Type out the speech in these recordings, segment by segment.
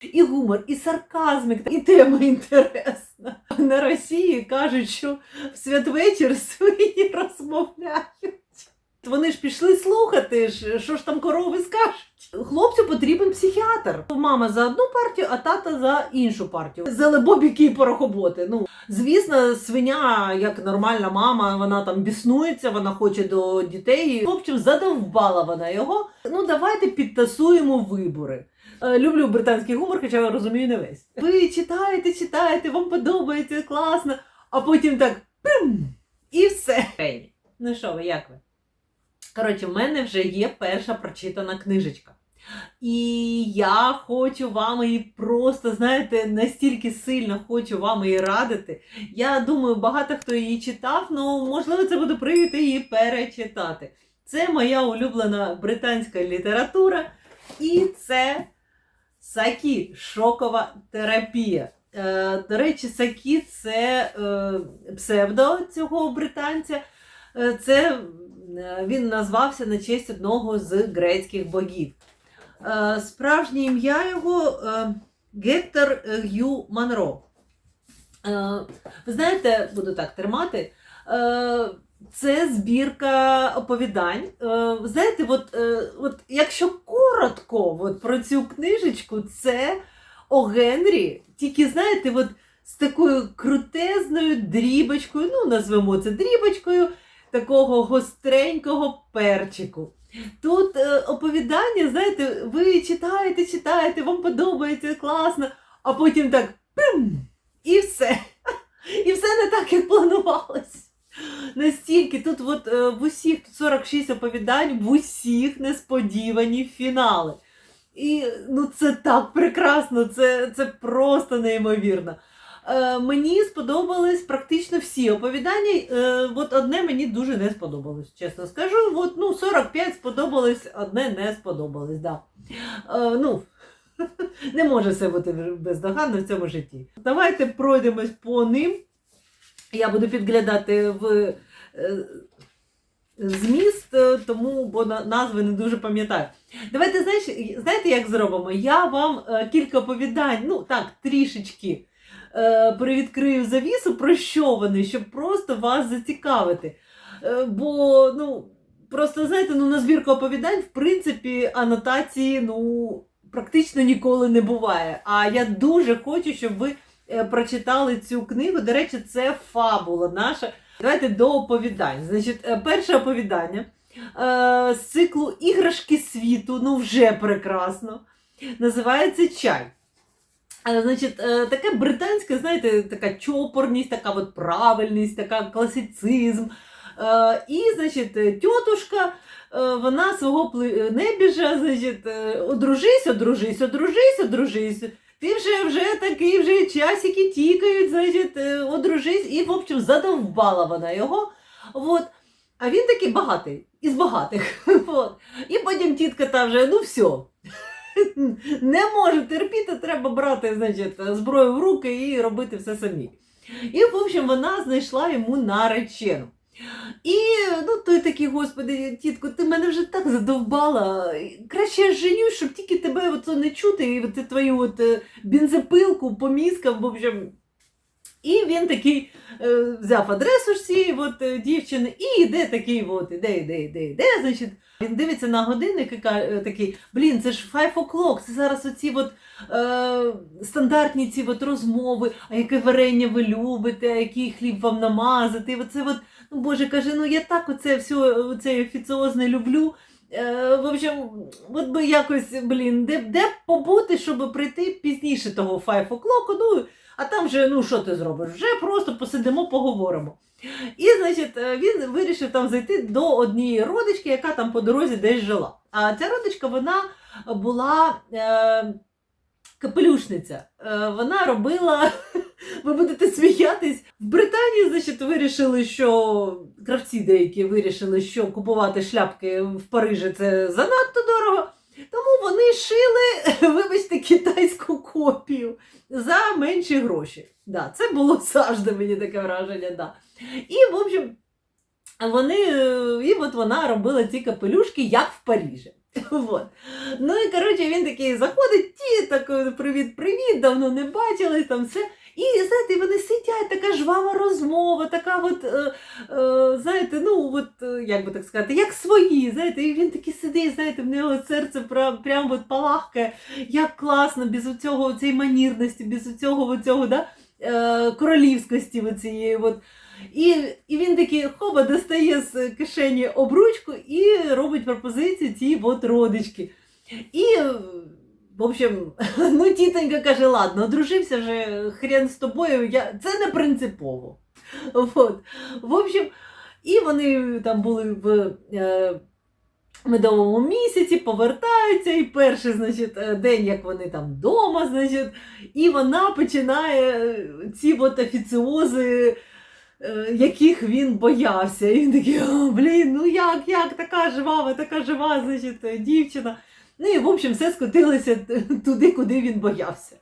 І гумор, і сарказм, і тема інтересна. На Росії кажуть, що в святвечір свині розмовляють. Вони ж пішли слухати, що ж там корови скажуть. Хлопцю потрібен психіатр. Мама за одну партію, а тата за іншу партію. Зелебобіки і порохоботи. Ну, звісно, свиня, як нормальна мама, вона там біснується, вона хоче до дітей. В задовбала вона його. Ну, давайте підтасуємо вибори. Е, Люблю британський гумор, хоча я розумію не весь. Ви читаєте, читаєте, вам подобається, класно, а потім так пим, і все. Ну що ви, як ви? Коротше, в мене вже є перша прочитана книжечка. І я хочу вам її просто, знаєте, настільки сильно хочу вам її радити. Я думаю, багато хто її читав, ну можливо, це буде привід її перечитати. Це моя улюблена британська література, і це Сакі шокова терапія. Е, до речі, Сакі це е, псевдо цього британця. Е, це він назвався на честь одного з грецьких богів. Справжнє ім'я його е, Гектор Г'ю Манро. Ви знаєте, буду так тримати. Це збірка оповідань. Е, знаєте, от, е, от якщо коротко от, про цю книжечку, це о Генрі, тільки знаєте, от, з такою крутезною дрібочкою, ну, назвемо це дрібочкою, такого гостренького перчику. Тут е, оповідання, знаєте, ви читаєте, читаєте, вам подобається, класно, а потім так пим, і все. І все не так, як планувалось. Настільки тут от, е, в усіх тут 46 оповідань, в усіх несподівані фінали. І ну, це так прекрасно, це, це просто неймовірно. Е, мені сподобались практично всі оповідання. Е, от одне мені дуже не сподобалось, чесно скажу. От, ну, 45 сподобалось, одне не сподобалось. Да. Е, ну, не може все бути бездоганно в цьому житті. Давайте пройдемось по ним. Я буду підглядати в е, зміст, е, тому бо назви не дуже пам'ятаю. Давайте знаєш, знаєте, як зробимо? Я вам е, кілька оповідань, ну так, трішечки привідкрию завісу, про що вони, щоб просто вас зацікавити. Бо, ну, просто знаєте, ну, на збірку оповідань, в принципі, анотації, ну, практично ніколи не буває. А я дуже хочу, щоб ви прочитали цю книгу. До речі, це фабула наша. Давайте до оповідань. Значить, е, перше оповідання е, з циклу Іграшки світу, ну вже прекрасно. Називається Чай. Е, Значить, е, таке британське, знаєте, така чопорність, така от правильність, така класицизм. Е, І, значить, е, тьотушка, е, вона свого небіжа, значить, е, одружись, одружись, одружись, одружись. Ти вже вже такий, вже часики тікають, значить, е, одружись, і, в общем, задовбала вона його. Вот. А він такий багатий, із багатих. От. І потім тітка та вже, ну все. Не може терпіти, треба брати значить, зброю в руки і робити все самі. І, в общем, вона знайшла йому наречену. І ну, той такий, господи, тітко, ти мене вже так задовбала. Краще я женюсь, щоб тільки тебе оце не чути, і от твою от е, бензопилку по мізкам, в общем. І він такий е, взяв адресу цієї от, е, дівчини і йде такий, от, іде, іде, іде, іде, значить. Він дивиться на годинник і е, такий, блін, це ж five o'clock, це зараз оці от, е, стандартні ці от розмови, а яке варення ви любите, а який хліб вам намазати. Оце от, ну Боже, каже, ну я так оце все оце офіціозне люблю. Е, в общем, от би якось, блін, де, де побути, щоб прийти пізніше того five o'clock, ну, а там вже, ну що ти зробиш? Вже просто посидимо, поговоримо. І, значить, е, він вирішив там зайти до однієї родички, яка там по дорозі десь жила. А ця родичка, вона була е, капелюшниця. Е, вона робила, ви будете сміятись, в Британії, значить, вирішили, що кравці деякі вирішили, що купувати шляпки в Парижі це занадто дорого. Тому вони шили, вибачте, китайську копію за менші гроші. Да, це було завжди мені таке враження. Да. І, в общем, вони, е, і от вона робила ці капелюшки, як в Парижі. Вот. Ну і коротше, він такий заходить, ті, так привіт-привіт, давно не бачились, там все. І знаєте, вони сидять, така жвава розмова, така от, е, е, знаєте, ну от, е, як би так сказати, як свої. знаєте, І він такий сидить, знаєте, в нього серце прям, прям от палахкає, як класно, без цього цієї манірності, без цього цього, да, е, королівськості оцієї. От. І, і він такий хоба достає з кишені обручку і робить пропозицію цій от родички. І, в общем, ну тітонька каже, ладно, одружився вже хрен з тобою, я... це не принципово. От. В общем, і вони там були в е, медовому місяці, повертаються, і перший значить, е, день, як вони там вдома, значить, і вона починає ці от офіціози яких він боявся. І він такий, О, блін, ну як, як, така жива, така жива, значить, е, дівчина. Ну і в общем, все скотилося туди, куди він боявся.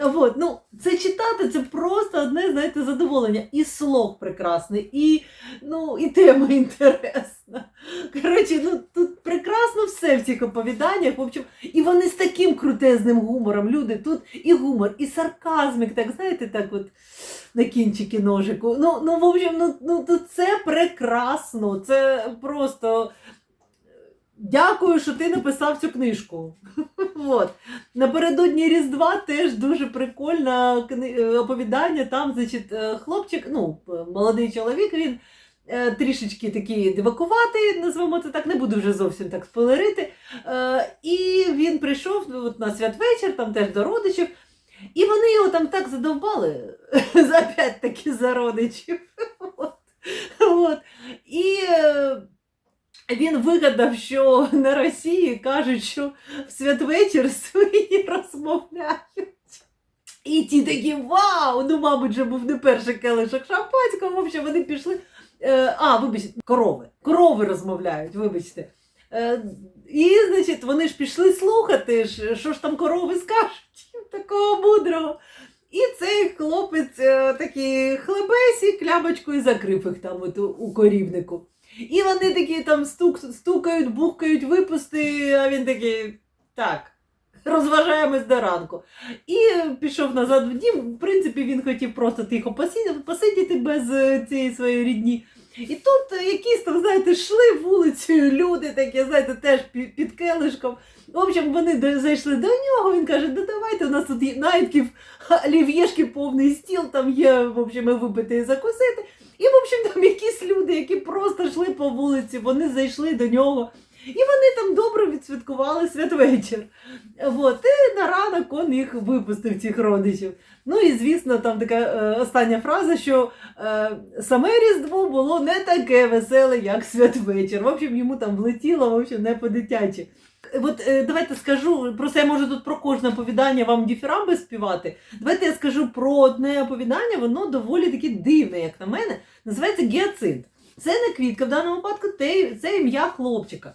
От, ну, це читати це просто одне, знаєте, задоволення. І слог прекрасний, і, ну, і тема інтересна. Коротше, ну тут прекрасно все в цих оповіданнях. В общем, і вони з таким крутезним гумором. Люди тут і гумор, і сарказмик, так знаєте, так от на кінчики ножику. Ну, ну в общем, ну, ну це прекрасно. Це просто. Дякую, що ти написав цю книжку. От. Напередодні Різдва теж дуже прикольне е, оповідання. Там, значить, е, хлопчик, ну, молодий чоловік, він е, трішечки такий дивакуватий, назвемо це так, не буду вже зовсім так спойлерити. Е, І він прийшов от, на святвечір, там теж до родичів. І вони його там так задовбали, опять-таки за родичів. От. От. І е, він вигадав, що на Росії кажуть, що в святвечір свині розмовляють. І ті такі вау! Ну, мабуть, вже був не перший келишок шампанського, в вони пішли. Е, а, вибачте, корови. Корови розмовляють, вибачте. Е, і, значить, вони ж пішли слухати, що ж там корови скажуть, такого мудрого. І цей хлопець е, такий хлебесі, клябочку закрив їх там от, у корівнику. І вони такі там стук, стукають, бухкають, випусти, а він такий, так, розважаємось до ранку. І пішов назад в дім. В принципі, він хотів просто тихо посидіти, без е, цієї своєї рідні. І тут якісь там, знаєте, йшли вулицею люди такі, знаєте, теж під, келишком. В общем, вони зайшли до нього, він каже, да давайте, у нас тут є найтків, олів'єшки повний стіл, там є, в общем, і випити і закусити. І, в общем, там якісь люди, які просто йшли по вулиці, вони зайшли до нього. І вони там добре відсвяткували святвечір. От, і на ранок він їх випустив, цих родичів. Ну і звісно, там така е, остання фраза, що е, саме Різдво було не таке веселе, як святвечір. В общем, йому там влетіло, в общем, не по-дитячі. От е, давайте скажу, просто я можу тут про кожне оповідання вам діфірамби співати. Давайте я скажу про одне оповідання, воно доволі таки дивне, як на мене. Називається Гіацинт. Це не квітка, в даному випадку це ім'я хлопчика.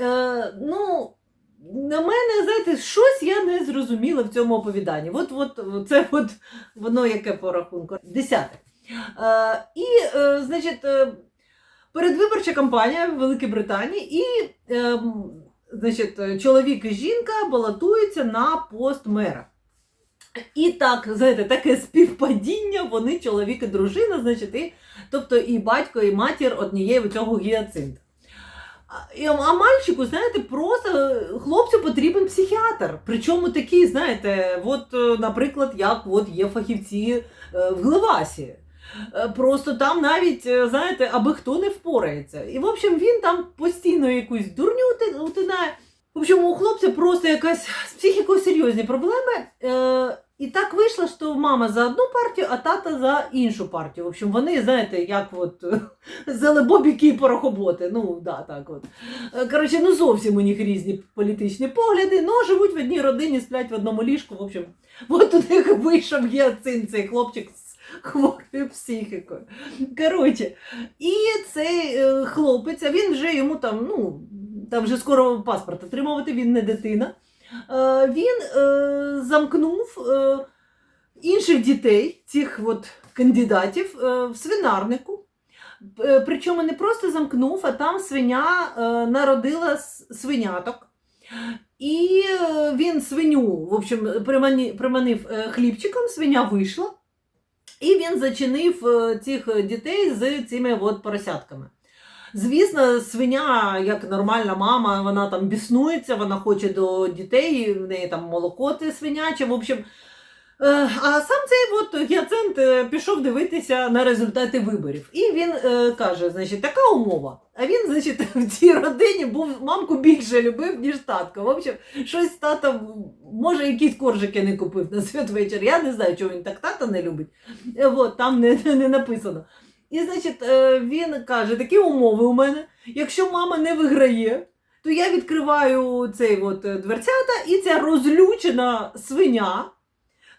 Е, ну, на мене, знаєте, щось я не зрозуміла в цьому оповіданні. От, от це от воно яке по рахунку. Десяте. Е, і, е, значить, е, передвиборча кампанія в Великій Британії, і е, значить, е, чоловік і жінка балотуються на пост мера. І так, знаєте, таке співпадіння, вони чоловік і дружина, значить, і, тобто і батько, і матір однієї цього гіацинта. А, мальчику, знаєте, просто е, хлопцю потрібен психіатр. Причому такий, знаєте, от, е, наприклад, як от є фахівці в Глевасі. Е, Просто там навіть, е, знаєте, аби хто не впорається. І, в общем, він там постійно якусь дурню утинає. В общем, у хлопця просто якась з серйозні проблеми. Е, і так вийшло, що мама за одну партію, а тата за іншу партію. В общем, вони, знаєте, як от зелебобіки і порохоботи. Ну, да, так от. Коротше, ну зовсім у них різні політичні погляди, але живуть в одній родині, сплять в одному ліжку. В общем, от у них вийшов гіацин, цей хлопчик з хворою психікою. Коротше, і цей е, хлопець, а він вже йому там, ну, там вже скоро паспорт отримувати, він не дитина. Е, він е, замкнув інших дітей, цих от кандидатів, в свинарнику. Причому не просто замкнув, а там свиня народила свиняток. І він свиню, в общем, приманив хлібчиком, свиня вийшла, і він зачинив е, цих дітей з цими от поросятками. Звісно, свиня, як нормальна мама, вона там біснується, вона хоче до дітей, в неї там молоко це свиняче. В общем, Е, А сам цей от Гіацинт е, пішов дивитися на результати виборів. І він е, каже: значить, така умова. А він, значить, в цій родині був мамку більше любив, ніж татка. В общем, щось з татом, може, якісь коржики не купив на святвечір. Я не знаю, чого він так тата не любить. Е, От, там не, не написано. І, значить, е, він каже: такі умови у мене. Якщо мама не виграє, то я відкриваю цей от е, дверцята, і ця розлючена свиня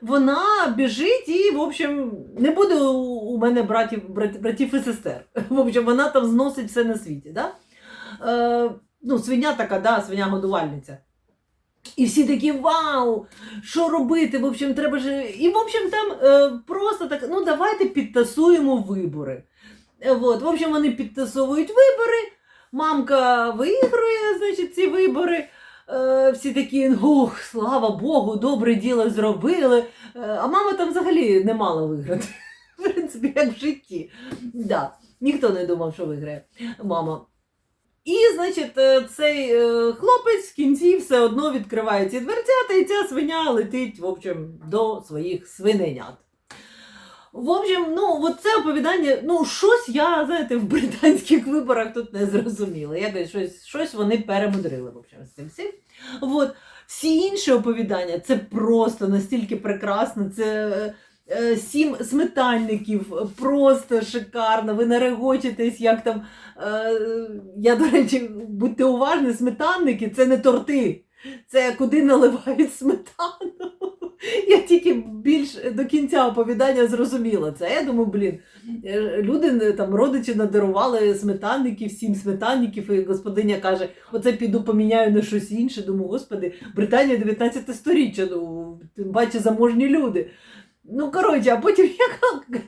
вона біжить і, в общем, не буде у мене братів, брат, братів і сестер. В общем, вона там зносить все на світі. Да? Е, ну, свиня така, да, свиня годувальниця. І всі такі вау! Що робити? В общем, треба ж. І, в общем, там е, просто так, ну давайте підтасуємо вибори. Е, вот. В общем, вони підтасовують вибори, мамка виграє, значить, ці вибори. Е, всі такі, ох, слава Богу, добре діло зробили. Е, А мама там взагалі не мала виграти. В принципі, як в житті. Да. Ніхто не думав, що виграє мама. І, значить, е, цей хлопець в кінці все одно відкриває ці дверцята, і ця свиня летить, в общем, до своїх свиненят. В общем, ну, от це оповідання, ну, щось я, знаєте, в британських виборах тут не зрозуміла. Якось щось, щось вони перемудрили, в общем, з цим всім. От. Всі інші оповідання це просто настільки прекрасно. Це е, е, сім сметальників, просто шикарно. Ви нарегочитесь, як там. Е, я, до речі, будьте уважні, сметанники це не торти. Це куди наливають сметану. Я тільки більш до кінця оповідання зрозуміла це. Я думаю, блін, е, люди е, там родичі надарували сметанників, сім сметанників, і господиня каже: оце піду поміняю на щось інше. Думаю, господи, Британія 19 сторіччя, ну тим паче заможні люди. Ну, коротше, а потім як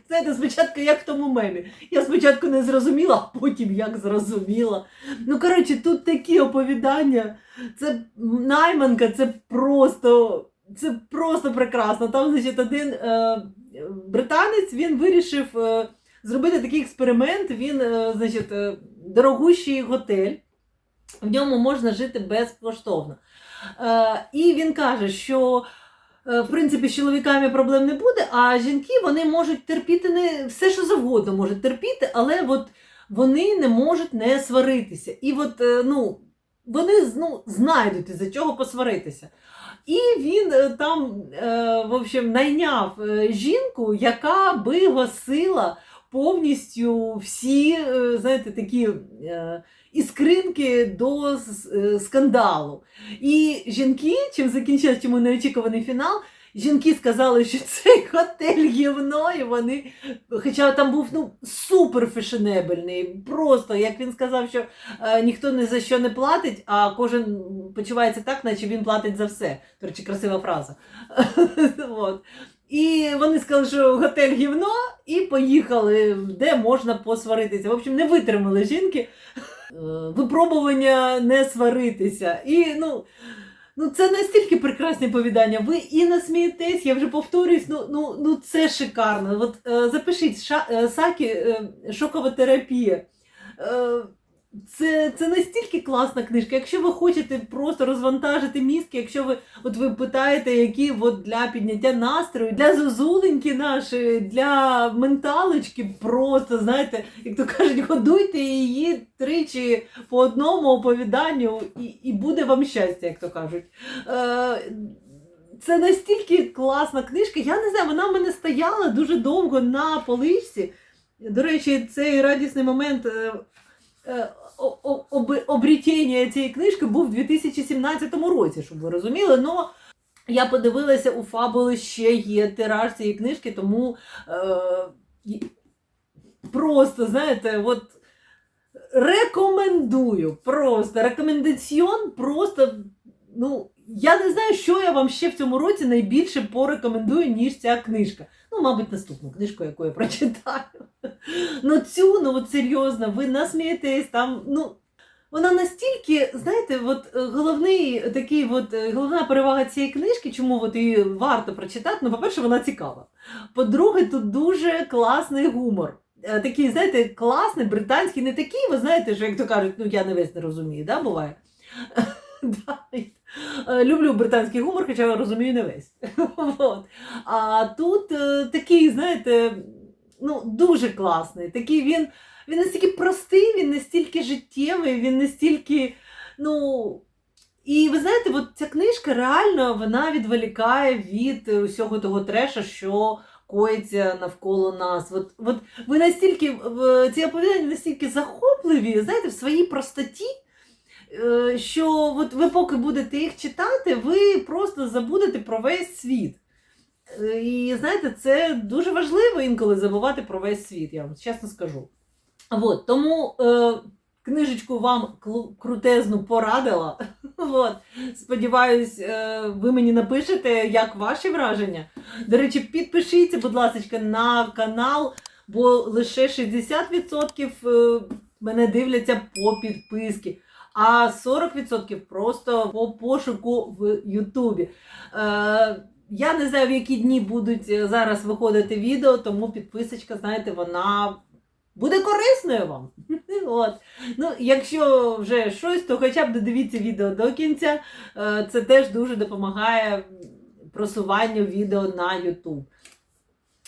знаєте, спочатку як в тому мемі. Я спочатку не зрозуміла, а потім як зрозуміла. Ну, коротше, тут такі оповідання. Це найманка, це просто. Це просто прекрасно. Там, значить, один е, британець він вирішив е, зробити такий експеримент. Він, е, значить, е, дорогущий готель, в ньому можна жити безкоштовно. Е, і він каже, що е, в принципі з чоловіками проблем не буде, а жінки вони можуть терпіти не все, що завгодно можуть терпіти, але от вони не можуть не сваритися. І от, е, ну, вони ну, знайдуть із-за чого посваритися. І він е, там, е, в общем, найняв е, жінку, яка би гасила повністю всі, знаєте, такі іскринки до скандалу. І жінки, чим закінчився чому неочікуваний фінал, жінки сказали, що цей готель гівно, і вони, хоча там був ну, супер фешенебельний, просто як він сказав, що е, ніхто ні за що не платить, а кожен почувається так, наче він платить за все. До речі, красива фраза. От. І вони сказали, що готель гівно, і поїхали, де можна посваритися. В общем, не витримали жінки е, випробування не сваритися. І ну. Ну, це настільки прекрасне повідання. Ви і насмієтесь, я вже повторююсь, ну, ну, ну це шикарно. От е, запишіть ша, е, Сакі е, шокова терапія. Е, це, це настільки класна книжка. Якщо ви хочете просто розвантажити мізки, якщо ви от ви питаєте, які от для підняття настрою, для зозуленьки нашої, для менталочки, просто знаєте, як то кажуть, годуйте її тричі по одному оповіданню, і, і буде вам щастя, як то кажуть. Е, це настільки класна книжка. Я не знаю, вона в мене стояла дуже довго на поличці. До речі, цей радісний момент. е, е, обрітєння цієї книжки був у 2017 році, щоб ви розуміли. Но я подивилася у фабули ще є тираж цієї книжки, тому е, просто, знаєте, от рекомендую. Просто рекомендаціон просто. Ну, я не знаю, що я вам ще в цьому році найбільше порекомендую, ніж ця книжка. Ну, мабуть, наступну книжку, яку я прочитаю. Ну, цю, ну от серйозно, ви насмієтесь там. Ну, Вона настільки, знаєте, от е, головний такий, от, е, головна перевага цієї книжки, чому от її варто прочитати. Ну, по-перше, вона цікава. По-друге, тут дуже класний гумор. Е, Такий, знаєте, класний, британський, не такий, ви знаєте, що як то кажуть, ну я не весь не розумію, да, буває. Е, Люблю британський гумор, хоча розумію не весь. От. А тут е, такий, знаєте, ну, дуже класний. Такий він, він настільки простий, він настільки життєвий, він настільки, ну. І ви знаєте, от ця книжка реально вона відволікає від усього того треша, що коїться навколо нас. От, от ви настільки ці оповідання настільки захопливі, знаєте, в своїй простоті. Е, Що от ви поки будете їх читати, ви просто забудете про весь світ. Е, І знаєте, це дуже важливо інколи забувати про весь світ, я вам чесно скажу. От, тому е, книжечку вам крутезну порадила. От. Сподіваюсь, е, ви мені напишете, як ваші враження. До речі, підпишіться, будь ласка, на канал, бо лише 60% е, мене дивляться по підписці, а 40% просто по пошуку в Ютубі. Е, я не знаю, в які дні будуть е, зараз виходити відео, тому підписочка, знаєте, вона буде корисною вам. От. Ну, якщо вже щось, то хоча б додивіться відео до кінця. Е, Це теж дуже допомагає просуванню відео на YouTube.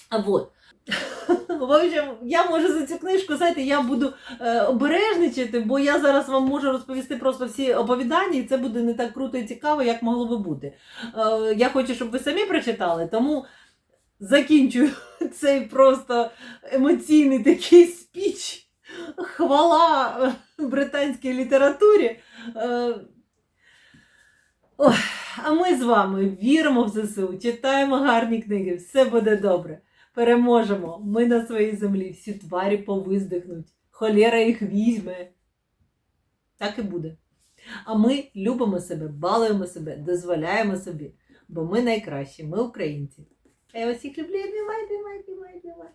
А вот. В общем, я можу за цю книжку, знаєте, я буду е, обережничати, бо я зараз вам можу розповісти просто всі оповідання, і це буде не так круто і цікаво, як могло би бути. Е, я хочу, щоб ви самі прочитали, тому закінчую цей просто емоційний такий спіч. Хвала британській літературі. Е, ой, а ми з вами віримо в ЗСУ, читаємо гарні книги, все буде добре. Переможемо. Ми на своїй землі, всі тварі повиздихнуть, холєра їх візьме. Так і буде. А ми любимо себе, балуємо себе, дозволяємо собі, бо ми найкращі, ми українці. А я вас всіх люблю, обіймаю, обіймаю, обіймаю, обіймаю.